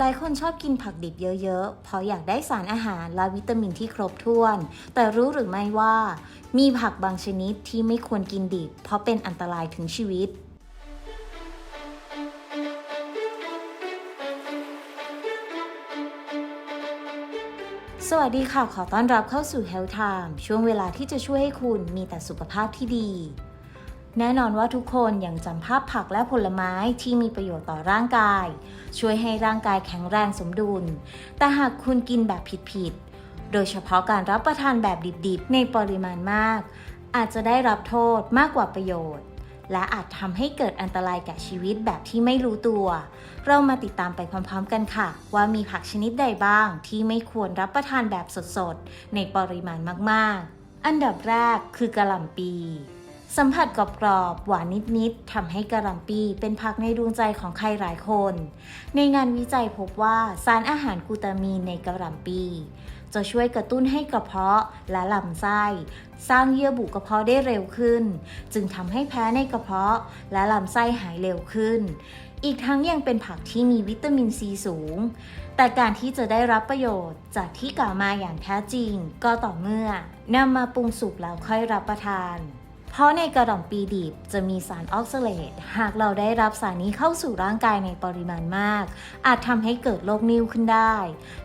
หลายคนชอบกินผักดิบเยอะๆ เพราะอยากได้สารอาหารและวิตามินที่ครบถ้วน แต่รู้หรือไม่ว่า มีผักบางชนิดที่ไม่ควรกินดิบ เพราะเป็นอันตรายถึงชีวิตสวัสดีค่ะ ขอต้อนรับเข้าสู่ Health Time ช่วงเวลาที่จะช่วยให้คุณมีแต่สุขภาพที่ดี แน่นอนว่าทุกคนยังจำภาพผักและผลไม้ที่มีประโยชน์ต่อร่างกาย ช่วยให้ร่างกายแข็งแรงสมดุล แต่หากคุณกินแบบผิดๆ โดยเฉพาะการรับประทานแบบดิบๆ ในปริมาณมาก อาจจะได้รับโทษมากกว่าประโยชน์ และอาจทำให้เกิดอันตรายแก่ชีวิตแบบที่ไม่รู้ตัว เรามาติดตามไปพร้อมๆกันค่ะ ว่ามีผักชนิดใดบ้าง ที่ไม่ควรรับประทานแบบสดๆ ในปริมาณมากๆ อันดับแรกคือกะหล่ำปี สัมผัสกรอบๆ หวานนิดๆ ทำให้กะหล่ำปีเป็นผักในดวงใจของใครหลายคน ในงานวิจัยพบว่าสารอาหารกูตามีนในกะหล่ำปี จะช่วยกระตุ้นให้กระเพาะและลำไส้ สร้างเยื่อบุกระเพาะได้เร็วขึ้น จึงทำให้แพ้ในกระเพาะและลำไส้หายเร็วขึ้น อีกทั้งยังเป็นผักที่มีวิตามินซีสูง แต่การที่จะได้รับประโยชน์จากที่กล่าวมาอย่างแท้จริง ก็ต่อเมื่อนำมาปรุงสุกแล้วค่อยรับประทาน เพราะในกระหล่ำปีดิบจะมีสารออกซาเลต หากเราได้รับสารนี้เข้าสู่ร่างกายในปริมาณมาก อาจทำให้เกิดโรคนิ่วขึ้นได้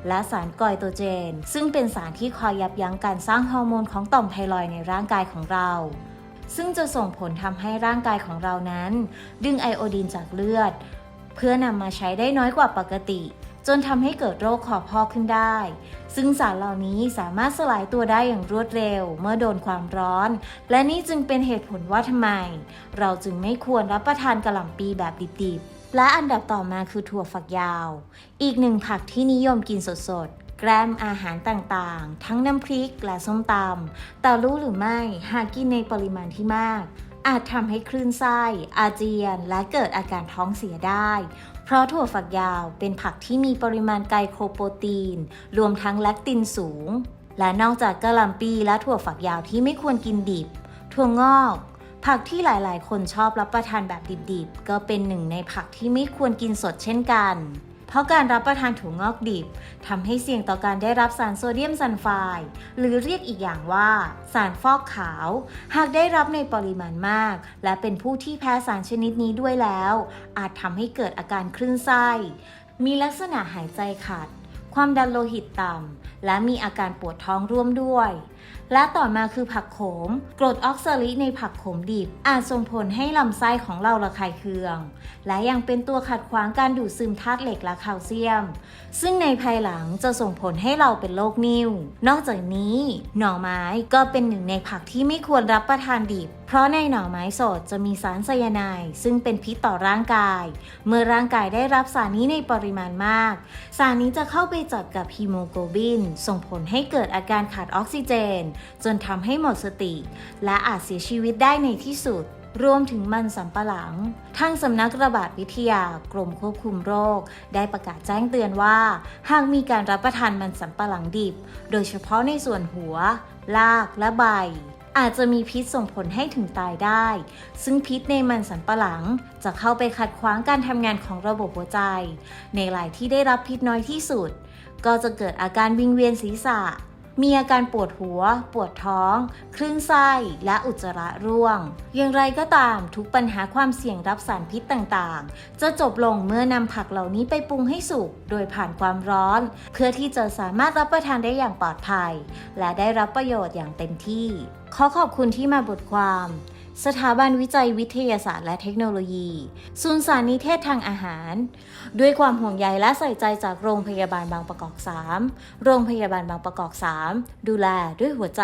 และสารกอยโตเจน ซึ่งเป็นสารที่คอยยับยั้งการสร้างฮอร์โมนของต่อมไทรอยในร่างกายของเราซึ่งจะส่งผลทำให้ร่างกายของเรานั้น ดึงไอโอดีนจากเลือด เพื่อนำมาใช้ได้น้อยกว่าปกติ จนทำให้เกิดโรคคอพอกขึ้นได้ ซึ่งสารเหล่านี้สามารถสลายตัวได้อย่างรวดเร็ว เมื่อโดนความร้อน และนี่จึงเป็นเหตุผลว่าทำไม เราจึงไม่ควรรับประทานกะหล่ำปีแบบดิบๆ และอันดับต่อมาคือถั่วฝักยาว อีกหนึ่งผักที่นิยมกินสดๆแกล้มอาหารต่างๆ ทั้งน้ำพริกและส้มตำแต่รู้หรือไม่ หากกินในปริมาณที่มาก อาจทำให้คลื่นไส้ อาเจียน และเกิดอาการท้องเสียได้ เพราะถั่วฝักยาวเป็นผักที่มีปริมาณไกลโคโปรตีน รวมทั้งแลคตินสูง และนอกจากกะหล่ำปีและถั่วฝักยาวที่ไม่ควรกินดิบ ถั่วงอก ผักที่หลายๆ คนชอบรับประทานแบบดิบๆ ก็เป็นหนึ่งในผักที่ไม่ควรกินสดเช่นกัน เพราะการรับประทานถั่วงอกดิบทำให้เสี่ยงต่อการได้รับสารโซเดียมซัลไฟด์หรือเรียกอีกอย่างว่า สารฟอกขาว หากได้รับในปริมาณมาก และเป็นผู้ที่แพ้สารชนิดนี้ด้วยแล้ว อาจทำให้เกิดอาการคลื่นไส้ มีลักษณะหายใจขัดความดันโลหิตต่ำ และมีอาการปวดท้องร่วมด้วย และต่อมาคือผักโขม กรดออกซาลิกในผักโขมดิบ อาจส่งผลให้ลำไส้ของเราระคายเคือง และยังเป็นตัวขัดขวางการดูดซึมธาตุเหล็กและแคลเซียม ซึ่งในภายหลังจะส่งผลให้เราเป็นโรคนิ่ว นอกจากนี้ หน่อไม้ก็เป็นหนึ่งในผักที่ไม่ควรรับประทานดิบ เพราะในหน่อไม้สดจะมีสารไซยาไนด์ซึ่งเป็นพิษต่อร่างกาย เมื่อร่างกายได้รับสารนี้ในปริมาณมาก สารนี้จะเข้าไปจับกับฮีโมโกลบิน ส่งผลให้เกิดอาการขาดออกซิเจนจนทำให้หมดสติ และอาจเสียชีวิตได้ในที่สุด รวมถึงมันสำปะหลัง ทางสำนักระบาดวิทยากรมควบคุมโรค ได้ประกาศแจ้งเตือนว่า หากมีการรับประทานมันสำปะหลังดิบ โดยเฉพาะในส่วนหัวรากและใบอาจจะมีพิษส่งผลให้ถึงตายได้ ซึ่งพิษในมันสำปะหลังจะเข้าไปขัดขวางการทำงานของระบบหัวใจ ในรายที่ได้รับพิษน้อยที่สุด ก็จะเกิดอาการวิงเวียนศีรษะ มีอาการปวดหัว ปวดท้อง คลื่นไส้ และอุจจาระร่วง อย่างไรก็ตามทุกปัญหาความเสี่ยงรับสารพิษต่างๆ จะจบลงเมื่อนำผักเหล่านี้ไปปรุงให้สุก โดยผ่านความร้อน เพื่อที่จะสามารถรับประทานได้อย่างปลอดภัย และได้รับประโยชน์อย่างเต็มที่ ขอขอบคุณที่มาบทความ สถาบันวิจัยวิทยาศาสตร์และเทคโนโลยี ศูนย์สารนิเทศทางอาหาร ด้วยความห่วงใยและใส่ใจจากโรงพยาบาลบางประกอบ 3 โรงพยาบาลบางประกอบ 3 ดูแลด้วยหัวใจ